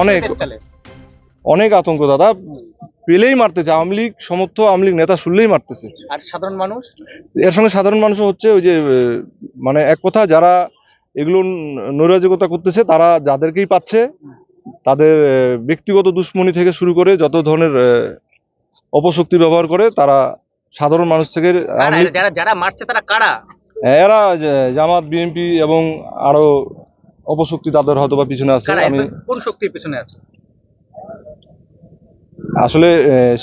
অনেক অনেক আতঙ্ক দাদা। পেলেই মারতেছে আওয়ামী লীগ সমর্থ আওয়ামী লীগ নেতা শুনলেই মারতেছে। আর সাধারণ মানুষ? এর সঙ্গে সাধারণ মানুষ হচ্ছে ওই যে মানে এক কথা যারা এগুলো নৈরাজকতা করতেছে তারা যাদেরকেই পাচ্ছে তাদের ব্যক্তিগত দুশ্মনী থেকে শুরু করে যত ধরনের অপশক্তি ব্যবহার করে তারা সাধারণ মানুষ থেকে যারা যারা মারছে তারা কারা? এরা জামাত বিএনপি এবং আরও অপশক্তি তাদের হয়তো বা পিছনে আছে। আমি কোন শক্তির পিছনে আছে? আসলে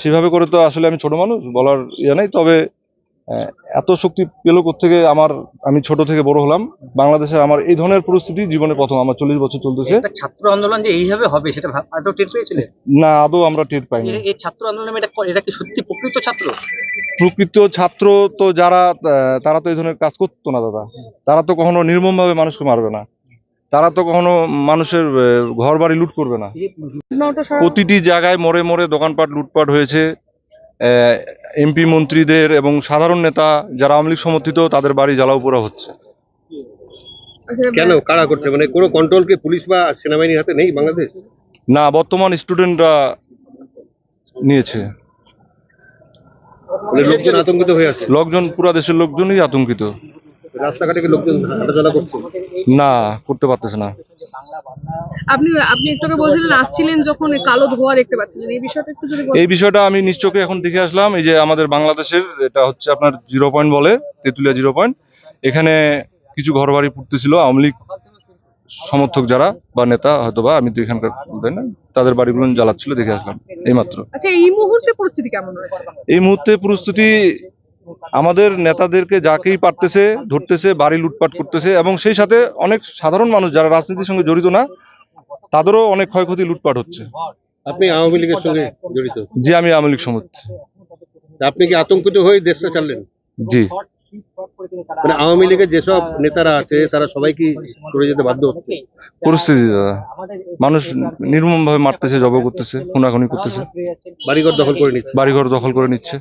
সেভাবে করে তো আসলে আমি ছোট মানুষ বলার ইয়ে নাই তবে এত শক্তি পেল থেকে আমার আমি ছোট থেকে বড় হলাম। বাংলাদেশের আমার এই ধরনের পরিস্থিতি জীবনে প্রথম। আমার চল্লিশ বছর চলতেছে। ছাত্র আন্দোলন যে এইভাবে হবে সেটা আদৌ টের পেয়েছিলেন না আদৌ আমরা টের পাইনি। এই ছাত্র আন্দোলনে এটা এটা কি সত্যি প্রকৃত ছাত্র? প্রকৃত ছাত্র তো যারা তারা তো এই ধরনের কাজ করতো না দাদা। তারা তো কখনো নির্মমভাবে মানুষকে মারবে না। তারা তো কখনো মানুষের ঘর বাড়ি লুট করবে না। প্রতিটি জায়গায় মোড়ে মোড়ে দোকানপাট লুটপাট হয়েছে। এমপি মন্ত্রীদের এবং সাধারণ নেতা যারা আওয়ামী লীগ সমর্থিত তাদের বাড়ি জ্বালাও পোড়া হচ্ছে। কেন? কারা করছে? মানে কোনো কন্ট্রোল কি পুলিশ বা সেনাবাহিনীর হাতে নেই বাংলাদেশ? না বর্তমান স্টুডেন্টরা নিয়েছে। মানে লোকজন আতঙ্কিত হয়ে আছে? লোকজন পুরা দেশের লোকজনই আতঙ্কিত। রাস্তাঘাটে কি লোকজন হাঁটাচলা করছে? না করতে পারতেছে না। আপনি আপনি একটু বলছিলেন আসছিলেন যখন কালো ধোঁয়া দেখতে পাচ্ছিলেন। এই বিষয়টা একটু যদি এই বিষয়টা আমি নিশ্চয়ই এখন দেখে আসলাম। এই যে আমাদের বাংলাদেশের এটা হচ্ছে আপনার জিরো পয়েন্ট বলে তেঁতুলিয়া জিরো পয়েন্ট। এখানে কিছু ঘর বাড়ি পুড়তেছিল আওয়ামী লীগ সমর্থক যারা বা নেতা হয়তো বা আমি তো এখানকার তাই না? তাদের বাড়িগুলো জ্বালাচ্ছিল দেখে আসলাম এইমাত্র। আচ্ছা এই মুহূর্তে পরিস্থিতি কেমন রয়েছে? এই মুহূর্তে পরিস্থিতি আমাদের নেতাদেরকে যাকেই পারতেছে ধরতেছে বাড়ি লুটপাট করতেছে এবং সেই সাথে অনেক সাধারণ মানুষ যারা রাজনীতির সঙ্গে জড়িত না তাদেরও অনেক ক্ষয়ক্ষতি লুটপাট হচ্ছে। আপনি আওয়ামী লীগের সঙ্গে জড়িত? যে আমি আওয়ামী লীগ সমর্থ। আপনি কি আতঙ্কিত হয়ে দেশটা চাললেন জি। মানে আওয়ামী লীগের যেসব নেতারা আছে তারা সবাই কি সরে যেতে বাধ্য হচ্ছে? পরিস্থিতি দাদা। মানুষ নির্মম ভাবে মারতেছে জব করতেছে খুনাখুনি করতেছে। বাড়িঘর দখল করে নিচ্ছে। বাড়িঘর দখল করে নিচ্ছে।